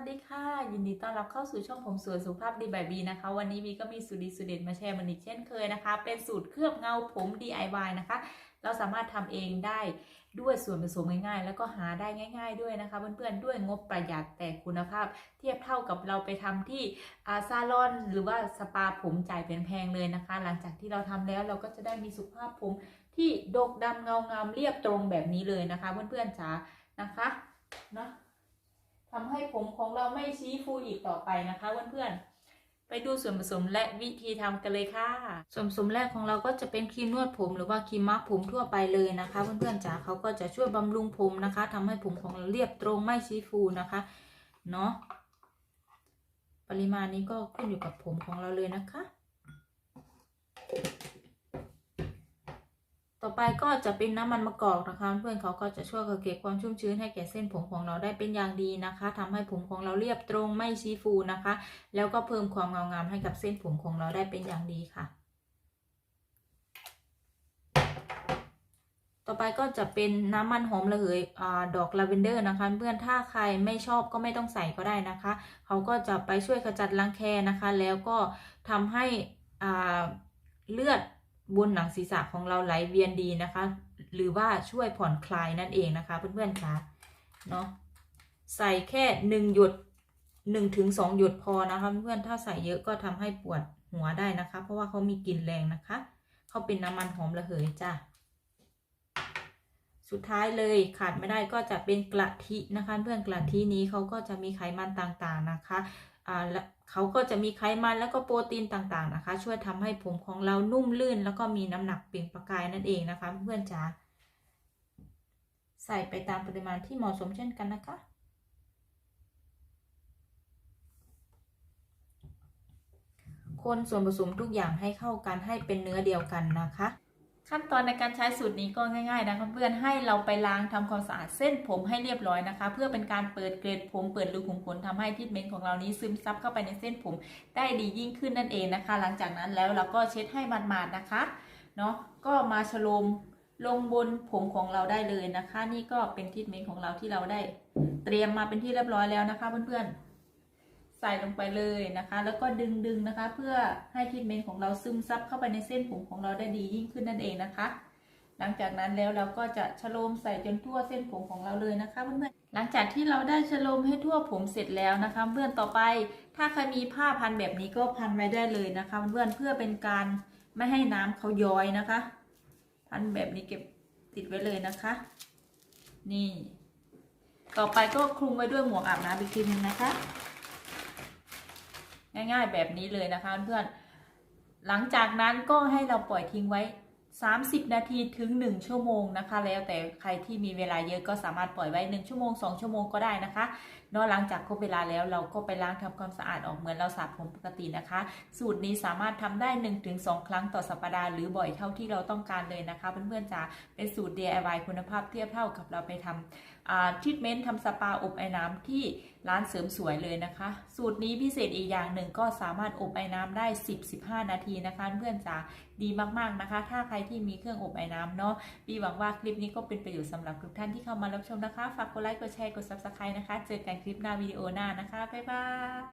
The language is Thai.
สดีค่ะ ยินดีต้อนรับเข้าสู่ช่องผมสวยสุขภาพดีแบบบีนะคะ วันนี้บีก็มีสูตรดีสูตรเด็ดมาแชร์มันอีกเช่นเคยนะคะ เป็นสูตรเคลือบเงาผม DIY นะคะ เราสามารถทำเองได้ด้วยส่วนผสมง่ายๆ แล้วก็หาได้ง่าย ๆ ด้วยนะคะ เพื่อนๆด้วยงบประหยัดแต่คุณภาพ เทียบเท่ากับเราไปทำที่อาซาลอน หรือว่าสปาผมจ่ายเป็นแพงเลยนะคะ หลังจากที่เราทำแล้วเราก็จะได้มีสุขภาพผมที่ดกดำเงางามเรียบตรงแบบนี้เลยนะคะ เพื่อนๆจ๋านะคะเนาะ ทำให้ผมของเราไม่ชี้ฟูอีกต่อไปนะคะเพื่อนๆ ไปดูส่วนผสมและวิธีทำกันเลยค่ะ ส่วนผสมแรกของเราก็จะเป็นครีมนวดผม หรือว่าครีมมาร์กผมทั่วไปเลยนะคะ เพื่อนๆจ๋าเขาก็จะช่วยบำรุงผมนะคะทำให้ผมของเราเรียบตรงไม่ชี้ฟูนะคะเนาะปริมาณนี้ก็ขึ้นอยู่กับผมของเราเลยนะคะ ต่อไปก็จะเป็นน้ำมันมะกอกนะคะ เพื่อนเขาก็จะช่วยเก็บความชุ่มชื้นให้แก่เส้นผมของเราได้เป็นอย่างดีนะคะทำให้ผมของเราเรียบตรงไม่ชี้ฟูนะคะ แล้วก็เพิ่มความเงางามให้กับเส้นผมของเราได้เป็นอย่างดีค่ะ ต่อไปก็จะเป็นน้ำมันหอมระเหยอดอกลาเวนเดอร์นะคะ เพื่อนถ้าใครไม่ชอบก็ไม่ต้องใส่ก็ได้นะคะ เขาก็จะไปช่วยขจัดรังแคนะคะ แล้วก็ทำให้เลือด บนหนังศีรษะของเราไหลเวียนดีนะคะ หรือว่าช่วยผ่อนคลายนั่นเองนะคะ เพื่อนๆคะเนาะใส่แค่หนึ่งหยดหนึ่งถึงสองหยดพอนะคะ เพื่อนๆถ้าใส่เยอะก็ทำให้ปวดหัวได้นะคะ เพราะว่าเขามีกลิ่นแรงนะคะเขาเป็นน้ำมันหอมระเหยจ้ะ สุดท้ายเลยขาดไม่ได้ก็จะเป็นกะทินะคะ เพื่อนกะทินี้เขาก็จะมีไขมันต่างๆนะคะอ่าและเขาก็จะมีไขมันแล้วก็โปรตีนต่างๆนะคะ ช่วยทำให้ผมของเรานุ่มลื่น แล้วก็มีน้ำหนักเปล่งประกายนั่นเองนะคะ เพื่อนจ๋าใส่ไปตามปริมาณที่เหมาะสมเช่นกันนะคะคนส่วนผสมทุกอย่างให้เข้ากันให้เป็นเนื้อเดียวกันนะคะ ขั้นตอนในการใช้สูตรนี้ก็ง่ายๆนะคะเพื่อนให้เราไปล้างทำความสะอาดเส้นผมให้เรียบร้อยนะคะ เพื่อเป็นการเปิดเกล็ดผมเปิดรูขุมขนทำให้ทิทเมนต์ของเรานี้ซึมซับเข้าไปในเส้นผมได้ดียิ่งขึ้นนั่นเองนะคะ หลังจากนั้นแล้วเราก็เช็ดให้มันๆนะคะเนาะก็มาชโลมลงบนผมของเราได้เลยนะคะ นี่ก็เป็นทิทเมนต์ของเราที่เราได้ เตรียมมาเป็นที่เรียบร้อยแล้วนะคะเพื่อนๆ ใส่ลงไปเลยนะคะ แล้วก็ดึงดึงนะคะ เพื่อให้ทรีทเมนต์ของเราซึมซับเข้าไปในเส้นผมของเราได้ดียิ่งขึ้นนั่นเองนะคะ หลังจากนั้นแล้วเราก็จะชโลมใส่จนทั่วเส้นผมของเราเลยนะคะเพื่อนๆหลังจากที่เราได้ชโลมให้ทั่วผมเสร็จแล้วนะคะเพื่อนต่อไป ถ้าใครมีผ้าพันแบบนี้ก็พันไว้ได้เลยนะคะเพื่อนเพื่อเป็นการไม่ให้น้ำเขาย้อยนะคะ พันแบบนี้เก็บติดไว้เลยนะคะ นี่ ต่อไปก็คลุมไว้ด้วยหมวกอาบน้ำอีกทีนึงนะคะ ง่าย ๆ แบบนี้เลยนะคะเพื่อนหลังจากนั้นก็ให้เราปล่อยทิ้งไว้ 30 นาทีถึง 1 ชั่วโมงนะคะ แล้วแต่ใครที่มีเวลาเยอะก็สามารถปล่อยไว้ 1 ชั่วโมง 2 ชั่วโมงก็ได้นะคะนอกหลังจากครบเวลาแล้วเราก็ไปล้างทำความสะอาดออกเหมือนเราสระผมปกตินะคะ สูตรนี้สามารถทำได้ 1-2 ครั้งต่อสัปดาห์หรือบ่อยเท่าที่เราต้องการเลยนะคะ เพื่อนๆจ๋าเป็นสูตร DIY คุณภาพเทียบเท่ากับเราไปทำทรีทเมนต์ทำสปาอบไอ้น้ำที่ร้านเสริมสวยเลยนะคะ สูตรนี้พิเศษอีกอย่างหนึ่งก็สามารถอบไอ้น้ำได้ 10-15 นาทีนะคะ เพื่อนจ๋า ดีมากๆนะคะ ถ้าใครที่มีเครื่องอบไอ้น้ำเนาะปีหวังว่าคลิปนี้ก็เป็นประโยชน์สำหรับทุกท่านที่เข้ามารับชมนะคะ ฝากกดไลค์กดแชร์กดซับสไครต์นะคะ เจอกันคลิปหน้าวิดีโอหน้านะคะบ๊ายบาย